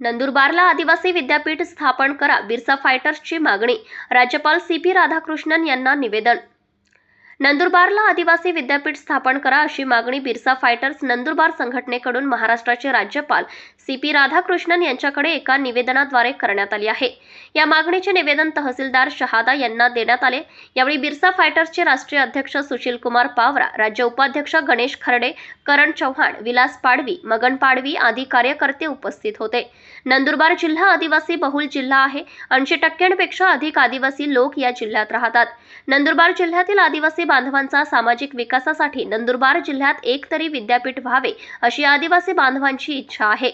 नंदुरबारला आदिवासी विद्यापीठ स्थापन करा. बिरसा फायटर्सची मागणी. राज्यपाल सी पी राधाकृष्णन यांना निवेदन. नंदुरबारला आदिवासी विद्यापीठ स्थापन करा अशी मागणी बिरसा फायटर्स नंदुरबार संघटनेकडून महाराष्ट्राचे राज्यपाल सी पी राधाकृष्णन यांच्याकडे एका निवेदनाद्वारे करण्यात आली आहे. या मागणीचे निवेदन तहसीलदार शहादा यांना देण्यात आले. यावेळी बिरसा फायटर्सचे राष्ट्रीय अध्यक्ष सुशील कुमार पावरा राज्य उपाध्यक्ष गणेश खर्डे करण चव्हाण विलास पाडवी मगन पाडवी आदी कार्यकर्ते उपस्थित होते. नंदुरबार जिल्हा आदिवासी बहुल जिल्हा आहे. ऐंशी टक्क्यांपेक्षा अधिक आदिवासी लोक या जिल्ह्यात राहतात. नंदुरबार जिल्ह्यातील आदिवासी बांधवांचा सामाजिक विकासासाठी नंदुरबार जिल्ह्यात एक तरी विद्यापीठ व्हावे अशी आदिवासी बांधवांची इच्छा आहे.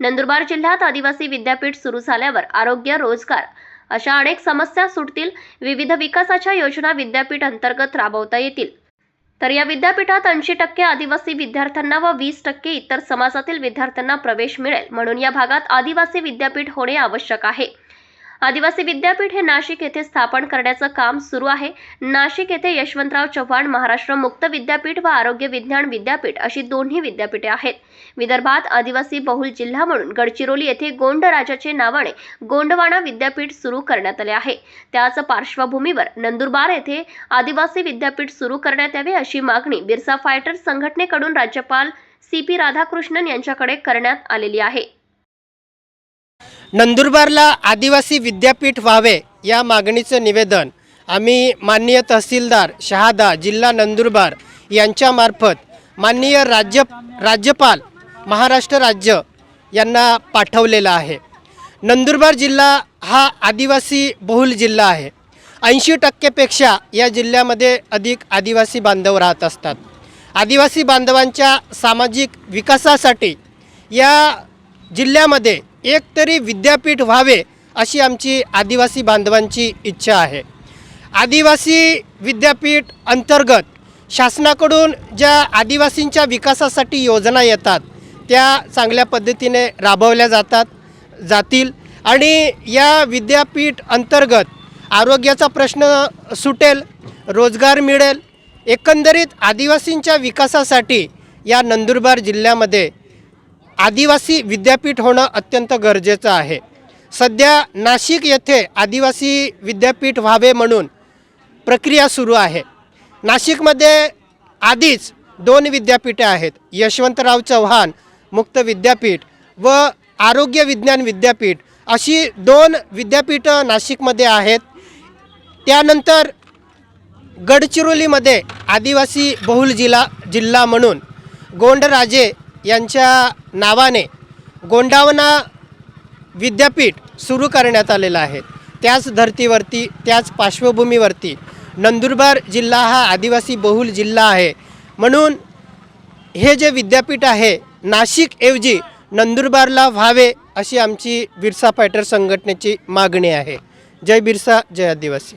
नंदुरबार जिल्ह्यात आदिवासी विद्यापीठ सुरू झाल्यावर आरोग्य रोजगार अशा अनेक समस्या सुटतील. विविध विकासाच्या योजना विद्यापीठ अंतर्गत राबवता येतील. तर या विद्यापीठात ऐंशी टक्के आदिवासी विद्यार्थ्यांना व वीस टक्के इतर समाजातील विद्यार्थ्यांना प्रवेश मिळेल म्हणून या भागात आदिवासी विद्यापीठ होणे आवश्यक आहे. आदिवासी विद्यापीठ हे नाशिक येथे स्थापन करण्याचं काम सुरू आहे. नाशिक येथे यशवंतराव चव्हाण महाराष्ट्र मुक्त विद्यापीठ व आरोग्य विज्ञान विद्यापीठ अशी दोन्ही विद्यापीठे आहेत. विदर्भात आदिवासी बहुल जिल्हा म्हणून गडचिरोली येथे गोंड राजाचे नावाने गोंडवाना विद्यापीठ सुरू करण्यात आले आहे. त्याच पार्श्वभूमीवर नंदुरबार येथे आदिवासी विद्यापीठ सुरू करण्यात यावे अशी मागणी बिरसा फायटर्स संघटनेकडून राज्यपाल सी पी राधाकृष्णन यांच्याकडे करण्यात आलेली आहे. नंदुरबारला आदिवासी विद्यापीठ व्हावे या मागणीचं निवेदन आम्ही माननीय तहसीलदार शहादा जिल्हा नंदुरबार यांच्यामार्फत माननीय राज्य राज्यपाल महाराष्ट्र राज्य यांना पाठवलेलं आहे. नंदुरबार जिल्हा हा आदिवासी बहुल जिल्हा आहे. ऐंशी टक्केपेक्षा या जिल्ह्यामध्ये अधिक आदिवासी बांधव राहत असतात. आदिवासी बांधवांच्या सामाजिक विकासासाठी या जिल्ह्यामध्ये एक तरी विद्यापीठ व्हावे अशी आमची आदिवासी बांधवांची इच्छा आहे. आदिवासी विद्यापीठ अंतर्गत शासनाकडून ज्या आदिवासींच्या विकासासाठी योजना येतात त्या चांगल्या पद्धतीने राबवल्या जातात जातील आणि या विद्यापीठ अंतर्गत आरोग्याचा प्रश्न सुटेल रोजगार मिळेल एकंदरीत आदिवासींच्या विकासासाठी या नंदुरबार जिल्ह्यामध्ये आदिवासी विद्यापीठ होणं अत्यंत गरजेचं आहे. सध्या नाशिक येथे आदिवासी विद्यापीठ व्हावे म्हणून प्रक्रिया सुरू आहे. नाशिकमध्ये आधीच दोन विद्यापीठे आहेत. यशवंतराव चव्हाण मुक्त विद्यापीठ व आरोग्य विज्ञान विद्यापीठ अशी दोन विद्यापीठं नाशिकमध्ये आहेत. त्यानंतर गडचिरोलीमध्ये आदिवासी बहुल जिल्हा जिल्हा म्हणून गोंडराजे यांच्या नावाने गोंडावना विद्यापीठ सुरू करण्यात आलेलं आहे. त्याच धर्तीवरती त्याच पार्श्वभूमीवरती नंदुरबार जिल्हा हा आदिवासी बहुल जिल्हा आहे. म्हणून हे जे विद्यापीठ आहे नाशिकऐवजी नंदुरबारला व्हावे अशी आमची बिरसा फायटर संघटनेची मागणी आहे. जय बिरसा जय आदिवासी.